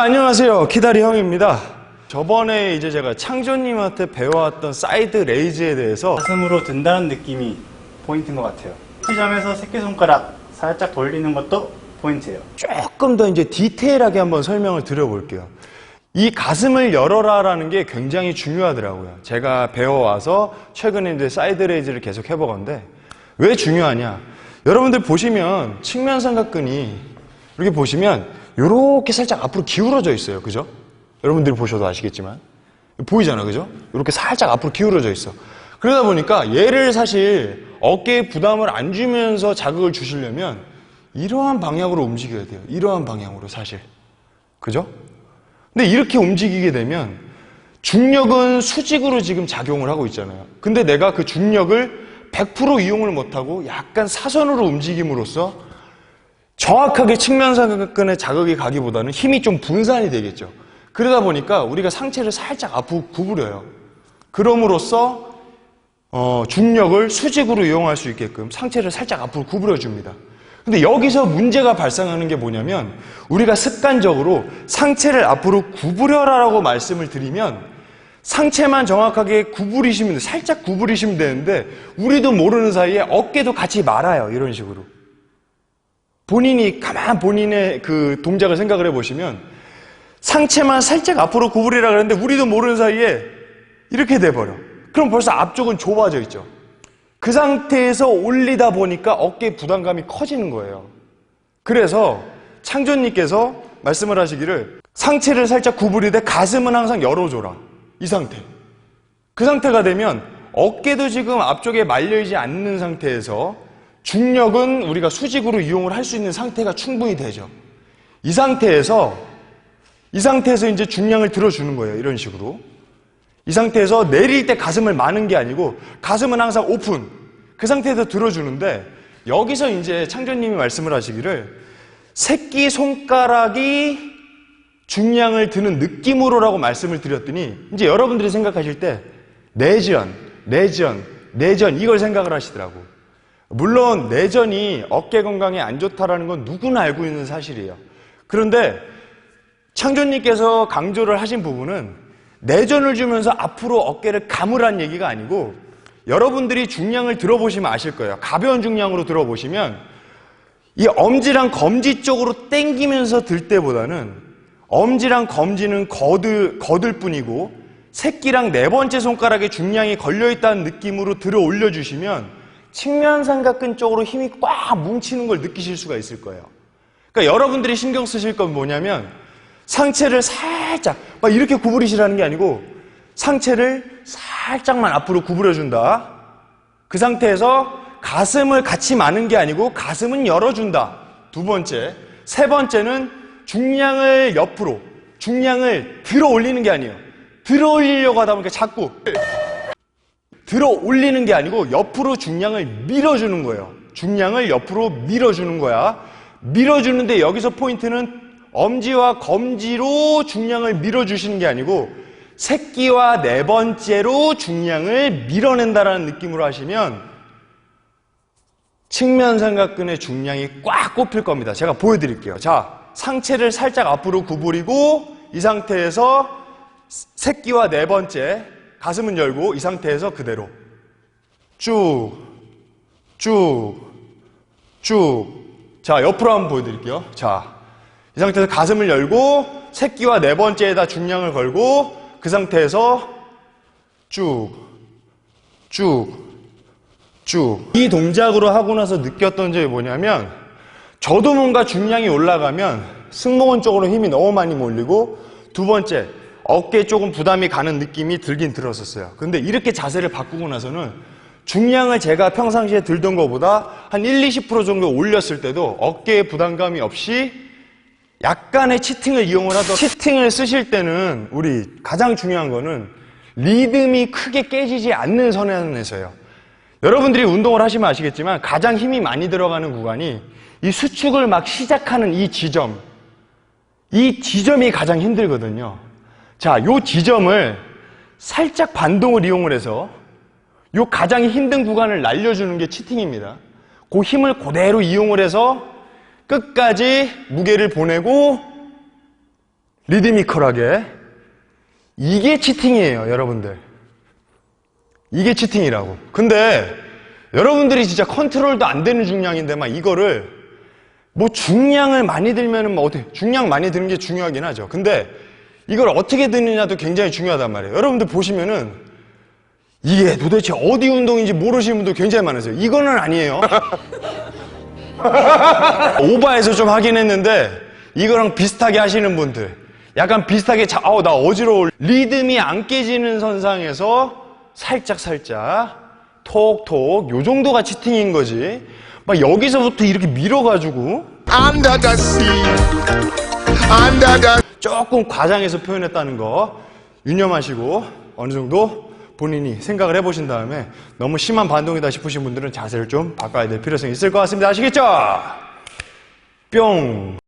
안녕하세요. 키다리 형입니다. 저번에 이제 제가 창조님한테 배워왔던 사이드 레이즈에 대해서 가슴으로 든다는 느낌이 포인트인 것 같아요. 시점에서 새끼손가락 살짝 돌리는 것도 포인트예요. 조금 더 이제 디테일하게 한번 설명을 드려볼게요. 이 가슴을 열어라 라는 게 굉장히 중요하더라고요. 제가 배워와서 최근에 이제 사이드 레이즈를 계속 해보건데 왜 중요하냐? 여러분들 보시면 측면 삼각근이 이렇게 보시면 이렇게 살짝 앞으로 기울어져 있어요. 그죠? 여러분들이 보셔도 아시겠지만 보이잖아, 그죠? 이렇게 살짝 앞으로 기울어져 있어. 그러다 보니까 얘를 사실 어깨에 부담을 안 주면서 자극을 주시려면 이러한 방향으로 움직여야 돼요. 이러한 방향으로 사실. 그죠? 근데 이렇게 움직이게 되면 중력은 수직으로 지금 작용을 하고 있잖아요. 근데 내가 그 중력을 100% 이용을 못하고 약간 사선으로 움직임으로써 정확하게 측면사근에 자극이 가기보다는 힘이 좀 분산이 되겠죠. 그러다 보니까 우리가 상체를 살짝 앞으로 구부려요. 그럼으로써 어, 중력을 수직으로 이용할 수 있게끔 상체를 살짝 앞으로 구부려 줍니다. 근데 여기서 문제가 발생하는 게 뭐냐면 우리가 습관적으로 상체를 앞으로 구부려라라고 말씀을 드리면 상체만 정확하게 구부리시면 돼. 살짝 구부리시면 되는데 우리도 모르는 사이에 어깨도 같이 말아요. 이런 식으로. 본인이 가만 본인의 그 동작을 생각을 해보시면 상체만 살짝 앞으로 구부리라 그러는데 우리도 모르는 사이에 이렇게 돼버려. 그럼 벌써 앞쪽은 좁아져 있죠. 그 상태에서 올리다 보니까 어깨 부담감이 커지는 거예요. 그래서 창조님께서 말씀을 하시기를 상체를 살짝 구부리되 가슴은 항상 열어줘라. 이 상태. 그 상태가 되면 어깨도 지금 앞쪽에 말려있지 않는 상태에서 중력은 우리가 수직으로 이용을 할 수 있는 상태가 충분히 되죠. 이 상태에서 이 상태에서 이제 중량을 들어주는 거예요. 이런 식으로. 이 상태에서 내릴 때 가슴을 마는 게 아니고 가슴은 항상 오픈. 그 상태에서 들어주는데 여기서 이제 창조님이 말씀을 하시기를 새끼 손가락이 중량을 드는 느낌으로라고 말씀을 드렸더니 이제 여러분들이 생각하실 때 내전, 내전, 내전 이걸 생각을 하시더라고. 물론 내전이 어깨 건강에 안 좋다라는 건 누구나 알고 있는 사실이에요. 그런데 창조님께서 강조를 하신 부분은 내전을 주면서 앞으로 어깨를 감으란 얘기가 아니고 여러분들이 중량을 들어보시면 아실 거예요. 가벼운 중량으로 들어보시면 이 엄지랑 검지 쪽으로 땡기면서 들 때보다는 엄지랑 검지는 거들, 거들 뿐이고 새끼랑 네 번째 손가락에 중량이 걸려있다는 느낌으로 들어 올려주시면 측면 삼각근 쪽으로 힘이 꽉 뭉치는 걸 느끼실 수가 있을 거예요. 그러니까 여러분들이 신경 쓰실 건 뭐냐면 상체를 살짝 막 이렇게 구부리시라는 게 아니고 상체를 살짝만 앞으로 구부려준다. 그 상태에서 가슴을 같이 마는 게 아니고 가슴은 열어준다. 두 번째. 세 번째는 중량을 옆으로, 중량을 들어 올리는 게 아니에요. 들어 올리려고 하다 보니까 자꾸 들어 올리는 게 아니고 옆으로 중량을 밀어주는 거예요. 중량을 옆으로 밀어주는 거야. 밀어주는데 여기서 포인트는 엄지와 검지로 중량을 밀어주시는 게 아니고 새끼와 네 번째로 중량을 밀어낸다라는 느낌으로 하시면 측면 삼각근의 중량이 꽉 꼽힐 겁니다. 제가 보여드릴게요. 자, 상체를 살짝 앞으로 구부리고 이 상태에서 새끼와 네 번째 가슴은 열고 이 상태에서 그대로 쭉, 쭉, 쭉. 자, 옆으로 한번 보여드릴게요. 자, 이 상태에서 가슴을 열고 새끼와 네 번째에다 중량을 걸고 그 상태에서 쭉, 쭉, 쭉. 이 동작으로 하고 나서 느꼈던 점이 뭐냐면 저도 뭔가 중량이 올라가면 승모근 쪽으로 힘이 너무 많이 몰리고 두 번째 어깨에 조금 부담이 가는 느낌이 들긴 들었었어요. 근데 이렇게 자세를 바꾸고 나서는 중량을 제가 평상시에 들던 것보다 한 1, 20% 정도 올렸을 때도 어깨에 부담감이 없이 약간의 치팅을 이용을 하더 치팅을 쓰실 때는 우리 가장 중요한 거는 리듬이 크게 깨지지 않는 선에서요. 여러분들이 운동을 하시면 아시겠지만 가장 힘이 많이 들어가는 구간이 이 수축을 막 시작하는 이 지점, 이 지점이 가장 힘들거든요. 자, 요 지점을 살짝 반동을 이용을 해서 요 가장 힘든 구간을 날려주는 게 치팅입니다. 그 힘을 그대로 이용을 해서 끝까지 무게를 보내고 리드미컬하게. 이게 치팅이에요, 여러분들. 이게 치팅이라고. 근데 여러분들이 진짜 컨트롤도 안 되는 중량인데 막 이거를 뭐 중량을 많이 들면은 뭐 어떻게 중량 많이 드는 게 중요하긴 하죠. 근데 이걸 어떻게 드느냐도 굉장히 중요하단 말이에요. 여러분들 보시면은 이게 도대체 어디 운동인지 모르시는 분도 굉장히 많으세요. 이거는 아니에요. 오바해서 좀 하긴 했는데 이거랑 비슷하게 하시는 분들 약간 비슷하게 자, 아우 나 어지러워 리듬이 안 깨지는 선상에서 살짝 살짝 톡톡 요 정도가 치팅인 거지 막 여기서부터 이렇게 밀어가지고 under the 조금 과장해서 표현했다는 거 유념하시고 어느 정도 본인이 생각을 해보신 다음에 너무 심한 반동이다 싶으신 분들은 자세를 좀 바꿔야 될 필요성이 있을 것 같습니다. 아시겠죠? 뿅.